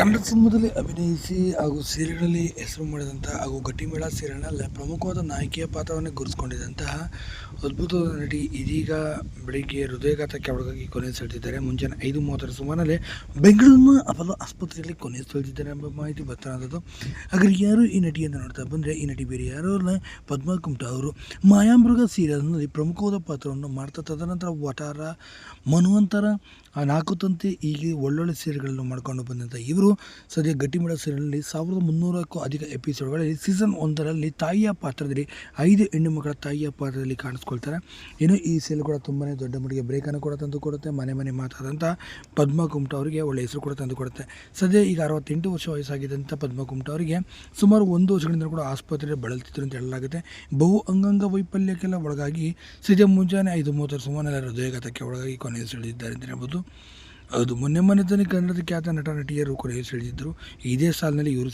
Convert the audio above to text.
ಕನ್ನಡ ಸಿನಿಮಾದಲ್ಲಿ ಅಭಿನಯಿಸಿ ಹಾಗೂ ಸೀರೆಗಳಲ್ಲಿ ಹೆಸರು ಮಾಡಿದಂಥ ಹಾಗೂ ಗಟ್ಟಿಮೇಳ ಸೀರಿಯಲ್ನ ಪ್ರಮುಖವಾದ ನಾಯಕಿಯ ಪಾತ್ರವನ್ನು ಗುರುತಿಸಿಕೊಂಡಿದ್ದಂತಹ ಅದ್ಭುತವಾದ ನಟಿ ಇದೀಗ ಬೆಳಿಗ್ಗೆ ಹೃದಯಘಾತಕ್ಕೆ ಒಳಗಾಗಿ ಕೊನೆ ಸೆಳೆದಿದ್ದಾರೆ. ಮುಂಜಾನೆ ಐದು ಮೂವತ್ತರ ಸುಮಾರಲ್ಲಿ ಬೆಂಗಳೂರಿನ ಅಪೋಲೋ ಆಸ್ಪತ್ರೆಯಲ್ಲಿ ಕೊನೆ ಸೆಳೆದಿದ್ದಾರೆ ಎಂಬ ಮಾಹಿತಿ ಬರ್ತಾರದು ಹಾಗಾದ್ರೆ ಯಾರು ಈ ನಟಿಯನ್ನು ನೋಡ್ತಾ ಬಂದರೆ? ಈ ನಟಿ ಬೇರೆ ಯಾರು ಅಲ್ಲ ಪದ್ಮಾ ಕುಮಟಾ ಅವರು ಮಾಯಾಮೃಗ ಸೀರಿಯಲ್ನಲ್ಲಿ ಪ್ರಮುಖವಾದ ಪಾತ್ರವನ್ನು ಮಾಡ್ತಾ ತದನಂತರ ವಟಾರ, ಮನುವಂತರ ನಾಲ್ಕು ತಂತಿ ಹೀಗೆ ಒಳ್ಳೊಳ್ಳೆ ಸೀರೆಗಳನ್ನು ಮಾಡ್ಕೊಂಡು ಬಂದಂಥ ಇವರು ಸದ್ಯ ಗಟ್ಟಿಮಡ ಸೀರಿಯಲ್ನಲ್ಲಿ ಸಾವಿರದ ಮುನ್ನೂರಕ್ಕೂ ಅಧಿಕ ಎಪಿಸೋಡ್ಗಳಲ್ಲಿ ಸೀಸನ್ ಒಂದರಲ್ಲಿ ತಾಯಿಯ ಪಾತ್ರದಲ್ಲಿ ಐದು ಹೆಣ್ಣು ಮಕ್ಕಳ ತಾಯಿಯ ಪಾತ್ರದಲ್ಲಿ ಕಾಣಿಸ್ಕೊಳ್ತಾರೆ. ಇನ್ನು ಈ ಸೀರಿಯಲ್ ಕೂಡ ತುಂಬಾ ದೊಡ್ಡ ಮಟ್ಟಿಗೆ ಬ್ರೇಕನ್ನು ಕೂಡ ತಂದು ಕೊಡುತ್ತೆ. ಮನೆ ಮನೆ ಮಾತಾದಂಥ ಪದ್ಮಕುಮಟ ಅವರಿಗೆ ಒಳ್ಳೆಯ ಹೆಸರು ಕೂಡ ತಂದು ಕೊಡುತ್ತೆ. ಸದ್ಯ ಈಗ ಅರವತ್ತೆಂಟು ವರ್ಷ ವಯಸ್ಸಾಗಿದ್ದಂಥ ಪದ್ಮ ಕುಮಟಾ ಅವರಿಗೆ ಸುಮಾರು ಒಂದು ವರ್ಷಗಳಿಂದ ಕೂಡ ಆಸ್ಪತ್ರೆಯಲ್ಲಿ ಬಳಲ್ತಿದ್ರು ಅಂತ ಹೇಳಲಾಗುತ್ತೆ. ಬಹು ಅಂಗಾಂಗ ವೈಫಲ್ಯಕ್ಕೆಲ್ಲ ಒಳಗಾಗಿ ಸದ್ಯ ಮುಂಜಾನೆ ಐದು ಮೂವತ್ತರ ಸುಮಾರು ಹೃದಯಾಘಾತಕ್ಕೆ ಒಳಗಾಗಿ ಕೊನೆಯ ಸೆಳೆದಿದ್ದಾರೆ ಅಂತ ಹೇಳ್ಬೋದು. ಅದು ಮೊನ್ನೆ ಮೊನ್ನೆ ತಾನೇ ಕನ್ನಡದ ಖ್ಯಾತ ನಟ ನಟಿಯರು ಕೂಡ ಹೇಳಿದ್ರು ಇದೇ ಸಾಲಿನಲ್ಲಿ ಇವರು